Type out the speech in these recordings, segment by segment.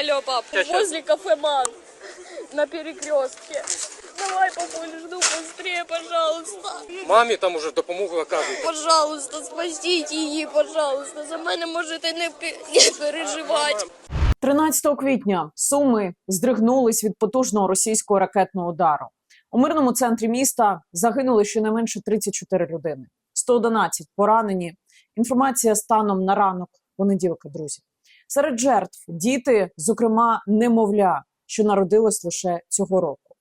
Алло, пап, возле кафе Ман на перекрестке. Давай, папуль, жду быстрее, пожалуйста. Мамі там уже допомогу оказують. Пожалуйста, спасіть її, пожалуйста. За мене можете не, пе- не переживати. 13 квітня Суми здригнулись від потужного російського ракетного удару. У мирному центрі міста загинули щонайменше 34 людини, 111 поранені. Інформація станом на ранок понеділка, друзі. Серед жертв діти, зокрема, немовля, що народилось лише цього року.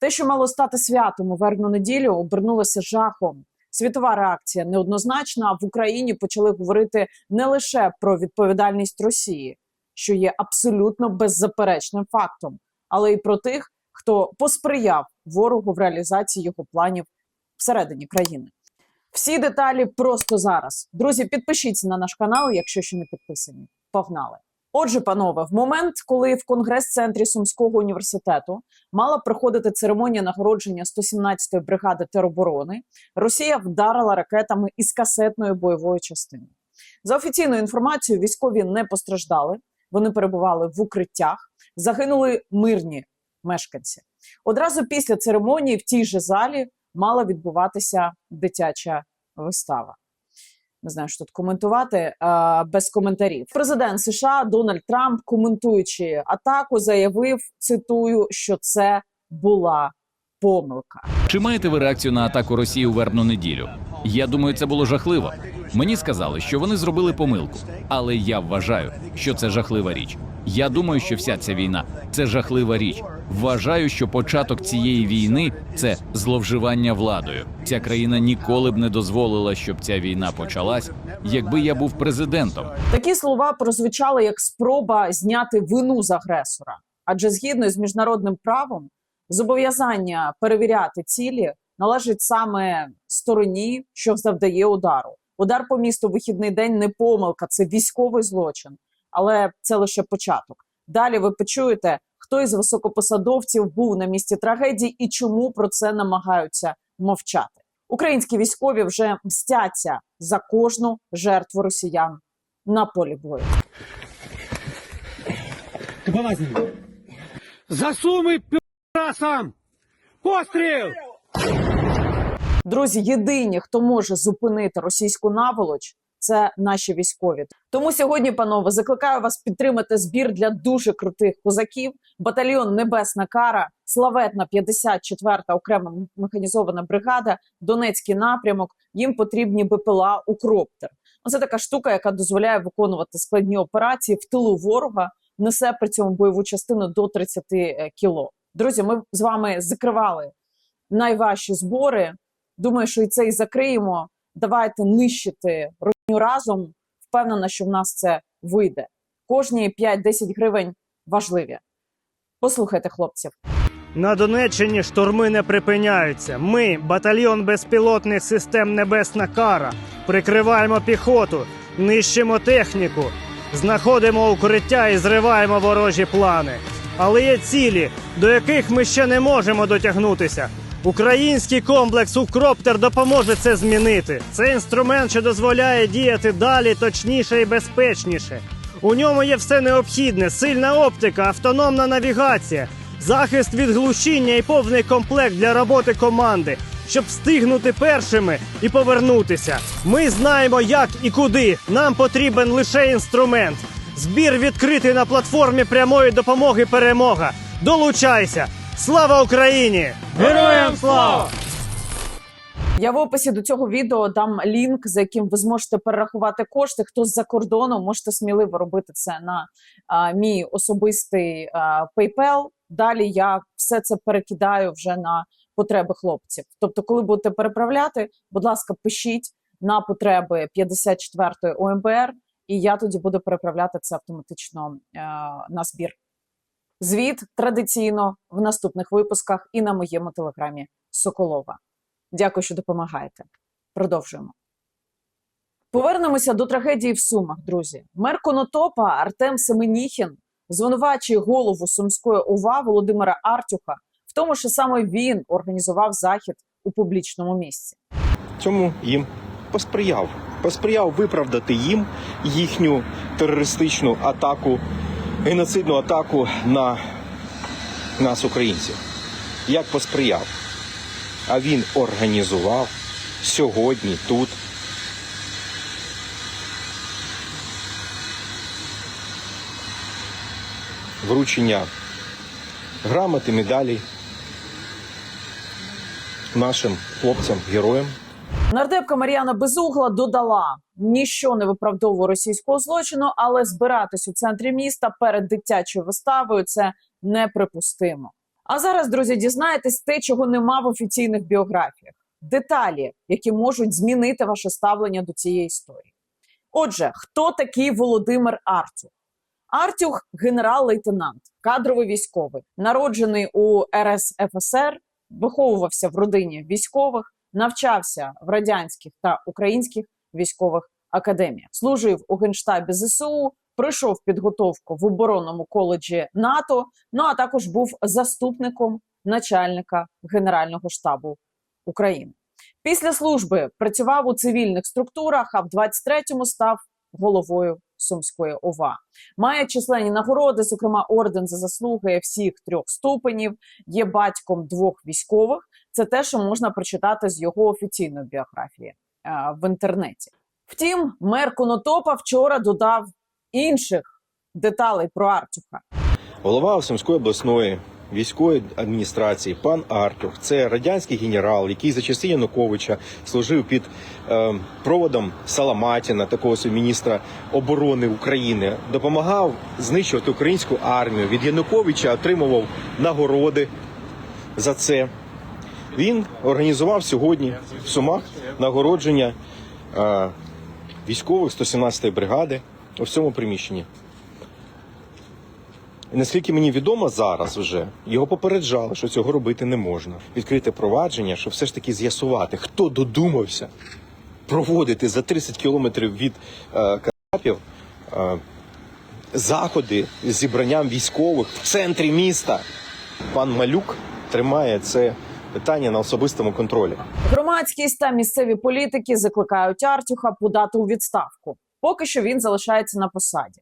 Те, що мало стати святом у вербну неділю, обернулося жахом. Світова реакція неоднозначна. В Україні почали говорити не лише про відповідальність Росії, що є абсолютно беззаперечним фактом, але й про тих, хто посприяв ворогу в реалізації його планів всередині країни. Всі деталі просто зараз. Друзі, підпишіться на наш канал, якщо ще не підписані. Погнали! Отже, панове, в момент, коли в конгрес-центрі Сумського університету мала проходити церемонія нагородження 117-ї бригади тероборони, Росія вдарила ракетами із касетною бойовою частиною. За офіційною інформацією, військові не постраждали, вони перебували в укриттях, загинули мирні мешканці. Одразу після церемонії в тій же залі мала відбуватися дитяча вистава. Не знаю, що тут коментувати без коментарів. Президент США Дональд Трамп, коментуючи атаку, заявив: цитую, що це була помилка. Чи маєте ви реакцію на атаку Росії у вербну неділю? Я думаю, це було жахливо. Мені сказали, що вони зробили помилку, але я вважаю, що це жахлива річ. Я думаю, що вся ця війна це жахлива річ. Вважаю, що початок цієї війни це зловживання владою. Ця країна ніколи б не дозволила, щоб ця війна почалась, якби я був президентом. Такі слова прозвучали як спроба зняти вину з агресора, адже згідно з міжнародним правом, зобов'язання перевіряти цілі належить саме стороні, що завдає удару. Удар по місту вихідний день не помилка, це військовий злочин, але це лише початок. Далі ви почуєте, хто із високопосадовців був на місці трагедії і чому про це намагаються мовчати. Українські військові вже мстяться за кожну жертву росіян на полі бою. За суми! Постріл! Друзі, єдині, хто може зупинити російську наволоч, це наші військові. Тому сьогодні, панове, закликаю вас підтримати збір для дуже крутих козаків. Батальйон Небесна Кара, славетна 54-та окрема механізована бригада, Донецький напрямок. Їм потрібні БПЛА Укроптер. Ну, Це така штука, яка дозволяє виконувати складні операції в тилу ворога. Несе при цьому бойову частину до 30 кіло. Друзі, ми з вами закривали найважчі збори. Думаю, що і це і закриємо. Давайте нищити родню разом. Впевнена, що в нас це вийде. Кожні 5-10 гривень важливі. Послухайте хлопців. На Донеччині штурми не припиняються. Ми, батальйон безпілотних систем Небесна Кара, прикриваємо піхоту, нищимо техніку, знаходимо укриття і зриваємо ворожі плани. Але є цілі, до яких ми ще не можемо дотягнутися. Український комплекс Укроптер допоможе це змінити. Це інструмент, що дозволяє діяти далі, точніше і безпечніше. У ньому є все необхідне: сильна оптика, автономна навігація, захист від глушіння і повний комплект для роботи команди, щоб встигнути першими і повернутися. Ми знаємо, як і куди. Нам потрібен лише інструмент. Збір відкритий на платформі прямої допомоги перемога. Долучайся! Слава Україні! Героям слава! Я в описі до цього відео дам лінк, за яким ви зможете перерахувати кошти. Хто з-за кордону можете сміливо робити це на а, мій особистий а, PayPal. Далі я все це перекидаю вже на потреби хлопців. Тобто, коли будете переправляти, будь ласка, пишіть на потреби 54-ї ОМБР, і я тоді буду переправляти це автоматично е, на збір. Звіт традиційно в наступних випусках і на моєму телеграмі Соколова. Дякую, що допомагаєте. Продовжуємо. Повернемося до трагедії в Сумах, друзі. Мер Конотопа Артем Семеніхін звинувачує голову Сумської ОВА Володимира Артюха в тому, що саме він організував захід у публічному місці. цьому їм посприяв. Посприяв виправдати їм їхню терористичну атаку геноцидну атаку на нас, українців. Як посприяв? А він організував сьогодні тут вручення грамоти, медалей нашим хлопцям, героям. Нардепка Мар'яна Безугла додала: ніщо не виправдовує російського злочину, але збиратись у центрі міста перед дитячою виставою це неприпустимо. А зараз, друзі, дізнаєтесь те, чого нема в офіційних біографіях: деталі, які можуть змінити ваше ставлення до цієї історії. Отже, хто такий Володимир Артюх? Артюх генерал-лейтенант, кадровий військовий, народжений у РСФСР, виховувався в родині військових, навчався в радянських та українських військових академіях, служив у генштабі ЗСУ, пройшов підготовку в оборонному коледжі НАТО. Ну а також був заступником начальника Генерального штабу України. Після служби працював у цивільних структурах, а в 23-му став головою Сумської ОВА. Має численні нагороди, зокрема орден за заслуги всіх трьох ступенів. Є батьком двох військових. Це те, що можна прочитати з його офіційної біографії е, в інтернеті. Втім, мер Конотопа вчора додав інших деталей про Артюха. Голова Сумської обласної військової адміністрації пан Артюх. Це радянський генерал, який за часи Януковича служив під е, проводом Саламатіна, такого міністра оборони України. Допомагав знищувати українську армію. Від Януковича отримував нагороди за це. Він організував сьогодні в Сумах нагородження е, військових 117-ї бригади у всьому приміщенні. І Наскільки мені відомо зараз вже його попереджали, що цього робити не можна. Відкрити провадження, щоб все ж таки з'ясувати, хто додумався проводити за 30 кілометрів від е, Карпів е, заходи з зібранням військових в центрі міста. Пан Малюк тримає це питання на особистому контролі. Громадськість та місцеві політики закликають Артюха подати у відставку. Поки що він залишається на посаді.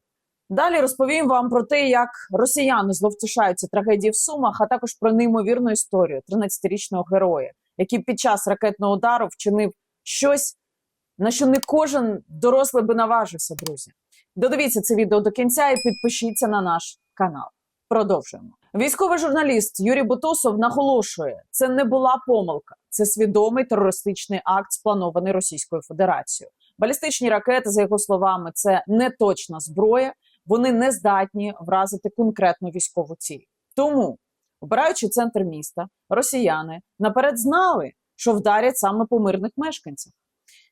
Далі розповім вам про те, як росіяни зловтішаються трагедії в Сумах, а також про неймовірну історію 13-річного героя, який під час ракетного удару вчинив щось, на що не кожен дорослий би наважився, друзі. Додивіться це відео до кінця і підпишіться на наш канал. Продовжуємо. Військовий журналіст Юрій Бутусов наголошує, це не була помилка, це свідомий терористичний акт, спланований Російською Федерацією. Балістичні ракети, за його словами, це не точна зброя. Вони не здатні вразити конкретну військову ціль. Тому, обираючи центр міста, росіяни наперед знали, що вдарять саме по мирних мешканцях.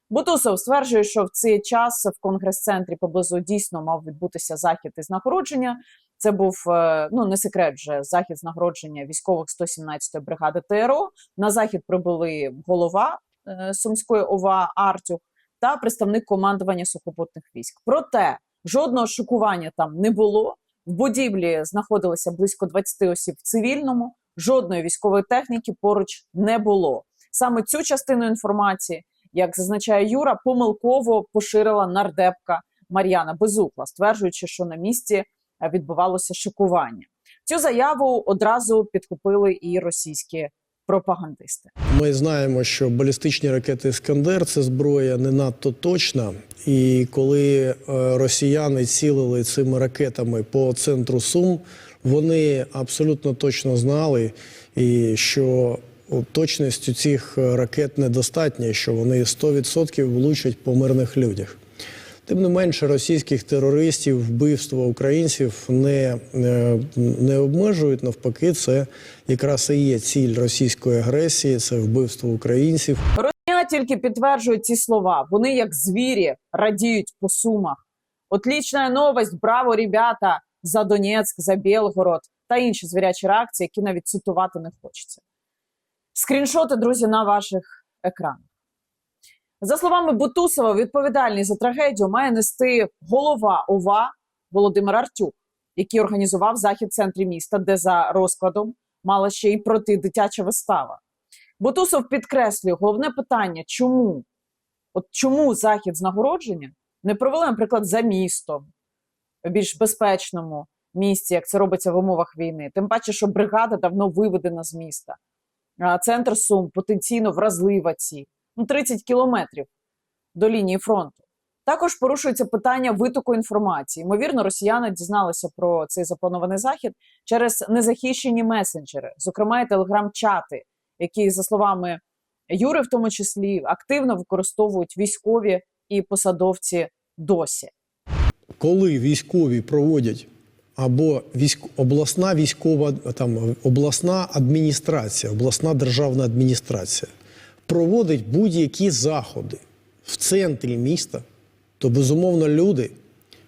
Бутусов стверджує, що в цей час в конгрес-центрі поблизу дійсно мав відбутися захід із нагородження. Це був е, ну не секрет, вже захід з нагородження військових 117-ї бригади ТРО. На захід прибули голова е, Сумської ОВА Артюх та представник командування сухопутних військ. Проте жодного шокування там не було. В будівлі знаходилося близько 20 осіб в цивільному, жодної військової техніки поруч не було. Саме цю частину інформації, як зазначає Юра, помилково поширила нардепка Мар'яна Безукла, стверджуючи, що на місці відбувалося шокування. Цю заяву одразу підхопили і російські пропагандисти. Ми знаємо, що балістичні ракети Іскандер це зброя не надто точна. І коли е, росіяни цілили цими ракетами по центру Сум, вони абсолютно точно знали, і що у цих ракет недостатньо, що вони 100% влучать по мирних людях. Тим не менше, російських терористів вбивство українців не, е, не обмежують. Навпаки, це якраз і є ціль російської агресії, це вбивство українців. Росія тільки підтверджує ці слова. Вони як звірі радіють по сумах. Отлічна новость, браво, ребята, за Донецьк, за Білгород та інші звірячі реакції, які навіть цитувати не хочеться. Скріншоти, друзі, на ваших екранах. За словами Бутусова, відповідальність за трагедію має нести голова ОВА Володимир Артюк, який організував захід в центрі міста, де за розкладом мала ще й пройти дитяча вистава. Бутусов підкреслює головне питання: чому? От чому захід з нагородження не провели, наприклад, за містом, більш безпечному місці, як це робиться в умовах війни. Тим паче, що бригада давно виведена з міста. Центр Сум потенційно вразлива ці ну 30 кілометрів до лінії фронту. Також порушується питання витоку інформації. Ймовірно, росіяни дізналися про цей запланований захід через незахищені месенджери, зокрема і телеграм-чати, які, за словами Юри, в тому числі, активно використовують військові і посадовці досі. коли військові проводять або військ... обласна військова там обласна адміністрація, обласна державна адміністрація проводить будь-які заходи в центрі міста, то безумовно люди,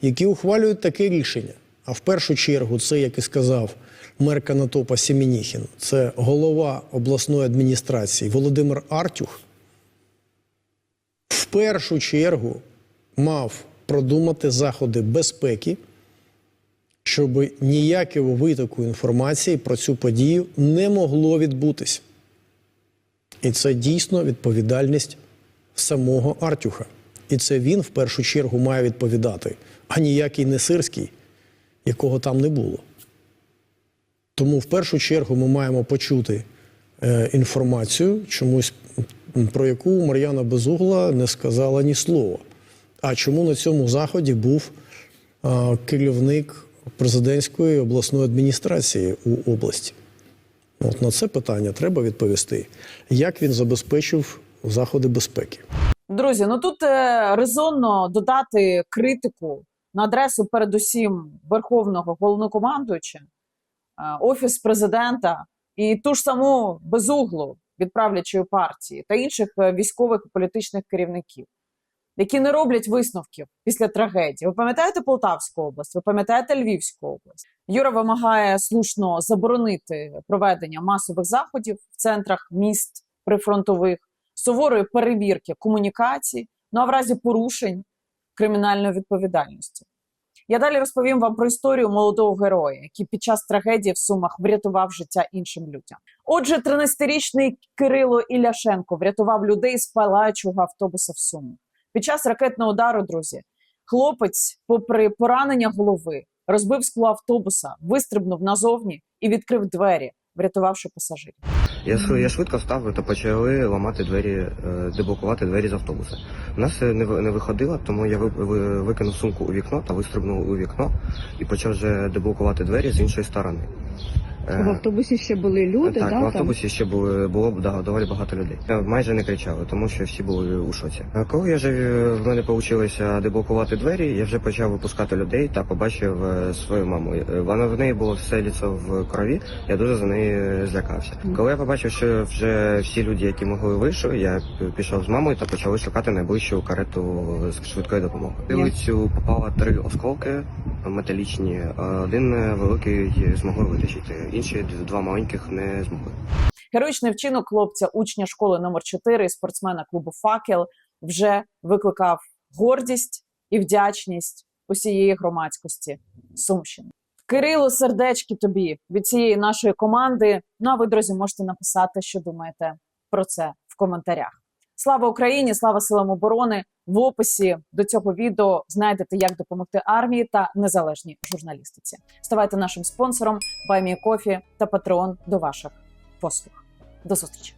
які ухвалюють таке рішення. А в першу чергу, це, як і сказав мер Канатопа Сімініхін, це голова обласної адміністрації Володимир Артюх, в першу чергу мав продумати заходи безпеки, щоб ніякого витоку інформації про цю подію не могло відбутись. І це дійсно відповідальність самого Артюха. І це він в першу чергу має відповідати, а ніякий не сирський, якого там не було. Тому в першу чергу ми маємо почути е, інформацію, чомусь про яку Мар'яна Безугла не сказала ні слова. А чому на цьому заході був а, керівник президентської обласної адміністрації у області? От на це питання треба відповісти, як він забезпечив заходи безпеки. Друзі, ну тут е, резонно додати критику на адресу, передусім, верховного головнокомандуюча, е, офіс президента і ту ж саму безуглу від правлячої партії та інших е, військових і політичних керівників, які не роблять висновків після трагедії. Ви пам'ятаєте Полтавську область? Ви пам'ятаєте Львівську область? Юра вимагає слушно заборонити проведення масових заходів в центрах міст прифронтових суворої перевірки комунікацій, ну а в разі порушень кримінальної відповідальності. Я далі розповім вам про історію молодого героя, який під час трагедії в Сумах врятував життя іншим людям. Отже, 13-річний Кирило Іляшенко врятував людей з палаючого автобуса в Сумах. Під час ракетного удару, друзі, хлопець, попри поранення голови, розбив скло автобуса, вистрибнув назовні і відкрив двері, врятувавши пасажирів. Я, я швидко встав та почали ламати двері, е, деблокувати двері з автобуса. У нас не, ви- не виходило, тому я ви- ви- викинув сумку у вікно та вистрибнув у вікно і почав вже деблокувати двері з іншої сторони. Е, В автобусі ще були люди, так, да, в там? автобусі ще були, було да, доволі багато людей. Я майже не кричали, тому що всі були у шоці. А Коли я вже е, в мене вийшло деблокувати двері, я вже почав випускати людей та побачив е, свою маму. Е, Вона в неї було все ліцо в крові. Я дуже за неї е, злякався. Коли я побачив, що вже всі люди, які могли, вийшли, я пішов з мамою та почали шукати найближчу карету з швидкої допомоги. Вулицю попало три осколки металічні. Один е, великий змогли витащити, інші два маленьких не змогли. Героїчний вчинок хлопця, учня школи номер 4 і спортсмена клубу Факел вже викликав гордість і вдячність усієї громадськості Сумщини. Кирило, сердечки тобі від цієї нашої команди. Ну а ви, друзі, можете написати, що думаєте про це в коментарях. Слава Україні! Слава силам оборони! В описі до цього відео знайдете, як допомогти армії та незалежній журналістиці. Ставайте нашим спонсором, Баймі Кофі та Патреон до ваших послуг. До зустрічі!